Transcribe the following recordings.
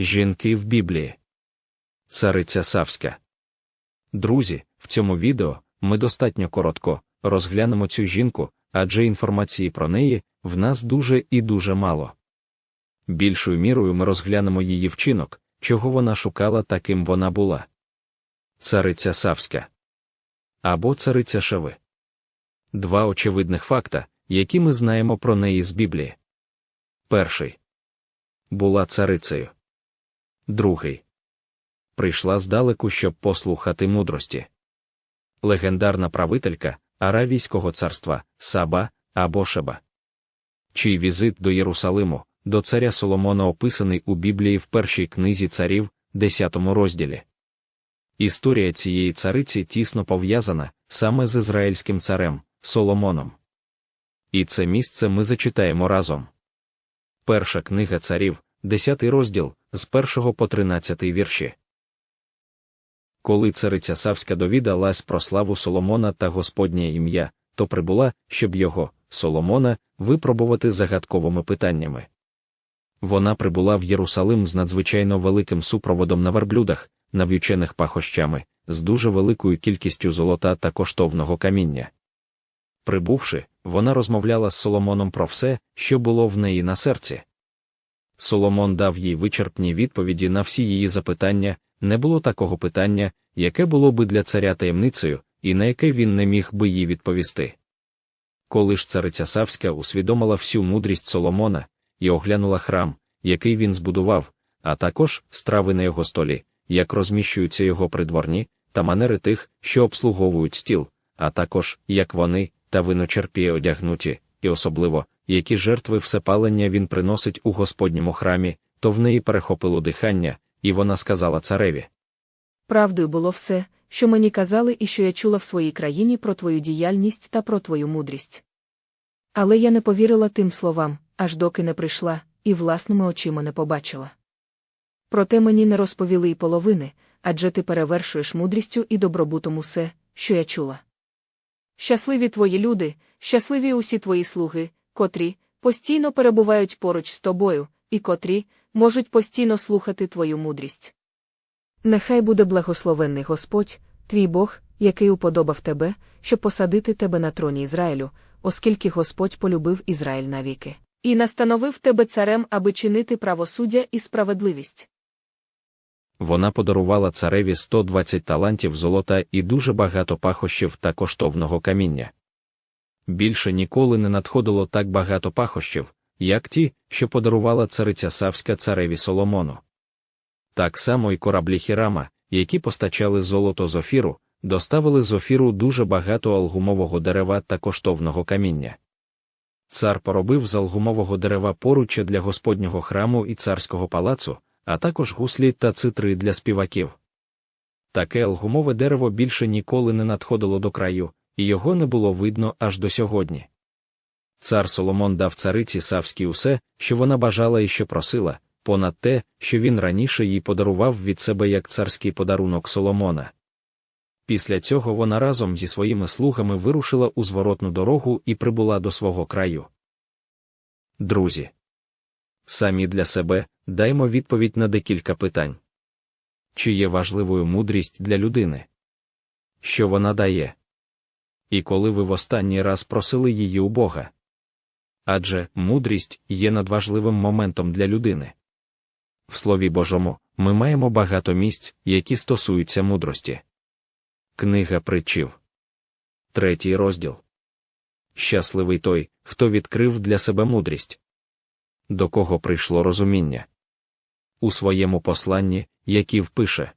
Жінки в Біблії. Цариця Савська. Друзі, в цьому відео ми достатньо коротко розглянемо цю жінку, адже інформації про неї в нас дуже і дуже мало. Більшою мірою ми розглянемо її вчинок, чого вона шукала таким вона була. Цариця Савська або цариця Шави. Два очевидних факта, які ми знаємо про неї з Біблії. Перший була царицею. Другий прийшла здалеку, щоб послухати мудрості. Легендарна правителька Аравійського царства Саба або Шеба. Чий візит до Єрусалиму, до царя Соломона описаний у Біблії в першій книзі царів, 10 розділі. Історія цієї цариці тісно пов'язана саме з ізраїльським царем Соломоном. І це місце ми зачитаємо разом. Перша книга царів, 10 розділ, з 1 по 13 вірші. Коли цариця Савська довідалась про славу Соломона та Господнє ім'я, то прибула, щоб його, Соломона, випробувати загадковими питаннями. Вона прибула в Єрусалим з надзвичайно великим супроводом на верблюдах, нав'ючених пахощами, з дуже великою кількістю золота та коштовного каміння. Прибувши, вона розмовляла з Соломоном про все, що було в неї на серці. Соломон дав їй вичерпні відповіді на всі її запитання, не було такого питання, яке було би для царя таємницею, і на яке він не міг би їй відповісти. Коли ж цариця Савська усвідомила всю мудрість Соломона і оглянула храм, який він збудував, а також страви на його столі, як розміщуються його придворні, та манери тих, що обслуговують стіл, а також як вони та виночерпі одягнуті, і особливо, які жертви всепалення він приносить у Господньому храмі, то в неї перехопило дихання, і вона сказала цареві. Правдою було все, що мені казали і що я чула в своїй країні про твою діяльність та про твою мудрість. Але я не повірила тим словам, аж доки не прийшла, і власними очима не побачила. Проте мені не розповіли й половини, адже ти перевершуєш мудрістю і добробутом усе, що я чула. Щасливі твої люди, щасливі усі твої слуги, котрі постійно перебувають поруч з тобою, і котрі можуть постійно слухати твою мудрість. Нехай буде благословенний Господь, твій Бог, який уподобав тебе, щоб посадити тебе на троні Ізраїлю, оскільки Господь полюбив Ізраїль навіки, і настановив тебе царем, аби чинити правосуддя і справедливість. Вона подарувала цареві 120 талантів золота і дуже багато пахощів та коштовного каміння. Більше ніколи не надходило так багато пахощів, як ті, що подарувала цариця Савська цареві Соломону. Так само й кораблі Хірама, які постачали золото з офіру, доставили з офіру дуже багато алгумового дерева та коштовного каміння. Цар поробив з алгумового дерева поруччя для Господнього храму і царського палацу, а також гуслі та цитри для співаків. Таке алгумове дерево більше ніколи не надходило до краю, і його не було видно аж до сьогодні. Цар Соломон дав цариці Савській усе, що вона бажала і що просила, понад те, що він раніше їй подарував від себе як царський подарунок Соломона. Після цього вона разом зі своїми слугами вирушила у зворотну дорогу і прибула до свого краю. Друзі, самі для себе даймо відповідь на декілька питань. Чи є важливою мудрість для людини? Що вона дає? І коли ви в останній раз просили її у Бога? Адже мудрість є надважливим моментом для людини. В Слові Божому ми маємо багато місць, які стосуються мудрості. Книга притчів. Третій розділ. Щасливий той, хто відкрив для себе мудрість. До кого прийшло розуміння. У своєму посланні, які впише.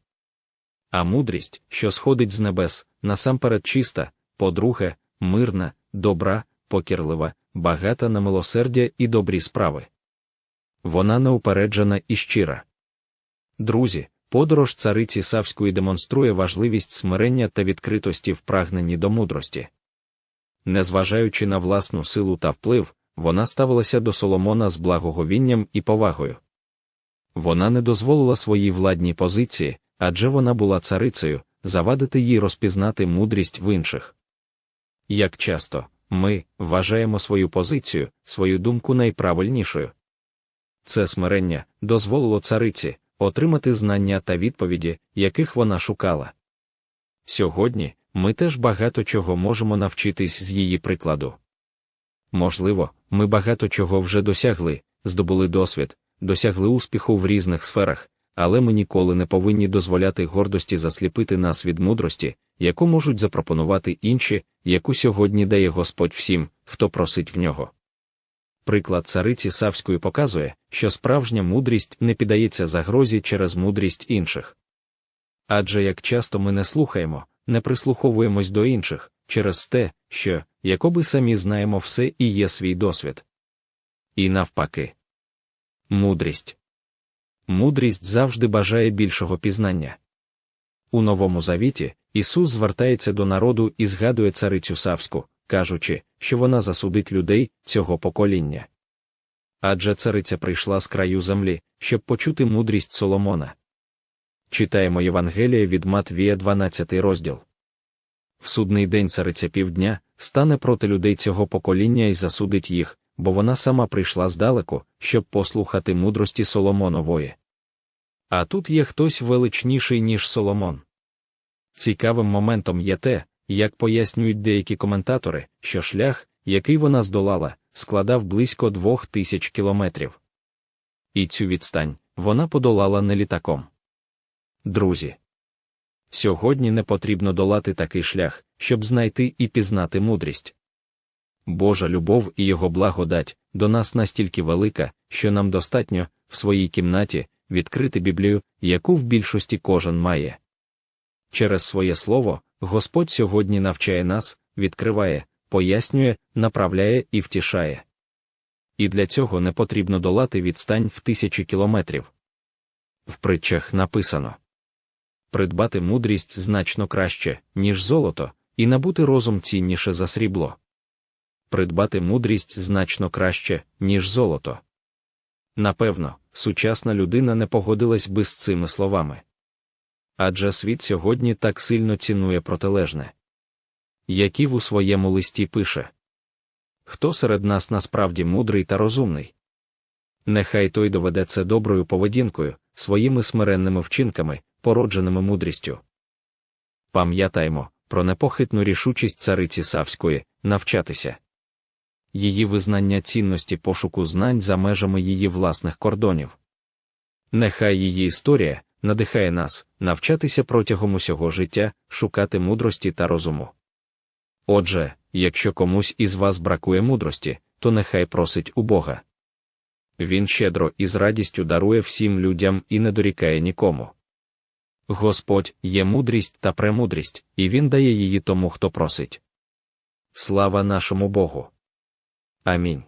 А мудрість, що сходить з небес, насамперед чиста, по-друге, мирна, добра, покірлива, багата на милосердя і добрі справи. Вона неупереджена і щира. Друзі, подорож цариці Савської демонструє важливість смирення та відкритості в прагненні до мудрості. Незважаючи на власну силу та вплив, вона ставилася до Соломона з благоговінням і повагою. Вона не дозволила своїй владній позиції, адже вона була царицею, завадити їй розпізнати мудрість в інших. Як часто ми вважаємо свою позицію, свою думку найправильнішою. Це смирення дозволило цариці, отримати знання та відповіді, яких вона шукала. Сьогодні ми теж багато чого можемо навчитись з її прикладу. Можливо, ми багато чого вже досягли, здобули досвід, досягли успіху в різних сферах, але ми ніколи не повинні дозволяти гордості засліпити нас від мудрості, яку можуть запропонувати інші, яку сьогодні дає Господь всім, хто просить в нього. Приклад цариці Савської показує, що справжня мудрість не піддається загрозі через мудрість інших. Адже як часто ми не слухаємо, не прислуховуємось до інших через те, що, якоби самі знаємо все і є свій досвід. І навпаки. Мудрість. Мудрість завжди бажає більшого пізнання. У Новому Завіті Ісус звертається до народу і згадує царицю Савську, кажучи, що вона засудить людей цього покоління. Адже цариця прийшла з краю землі, щоб почути мудрість Соломона. Читаємо Євангеліє від Матвія 12 розділ. В судний день цариця півдня стане проти людей цього покоління і засудить їх, бо вона сама прийшла здалеку, щоб послухати мудрості Соломонової. А тут є хтось величніший, ніж Соломон. Цікавим моментом є те, як пояснюють деякі коментатори, що шлях, який вона здолала, складав близько двох тисяч кілометрів. І цю відстань вона подолала не літаком. Друзі. Сьогодні не потрібно долати такий шлях, щоб знайти і пізнати мудрість. Божа любов і його благодать до нас настільки велика, що нам достатньо в своїй кімнаті відкрити Біблію, яку в більшості кожен має. Через своє слово Господь сьогодні навчає нас, відкриває, пояснює, направляє і втішає. І для цього не потрібно долати відстань в тисячі кілометрів. В притчах написано придбати мудрість значно краще, ніж золото, і набути розум цінніше за срібло. Придбати мудрість значно краще, ніж золото. Напевно, сучасна людина не погодилась би з цими словами. Адже світ сьогодні так сильно цінує протилежне. Яків у своєму листі пише Хто серед нас насправді мудрий та розумний? Нехай той доведе це доброю поведінкою, своїми смиренними вчинками, породженими мудрістю. Пам'ятаймо про непохитну рішучість цариці Савської навчатися. Її визнання цінності пошуку знань за межами її власних кордонів. Нехай її історія надихає нас навчатися протягом усього життя, шукати мудрості та розуму. Отже, якщо комусь із вас бракує мудрості, то нехай просить у Бога. Він щедро і з радістю дарує всім людям і не дорікає нікому. Господь є мудрість та премудрість, і Він дає її тому, хто просить. Слава нашому Богу. Амінь.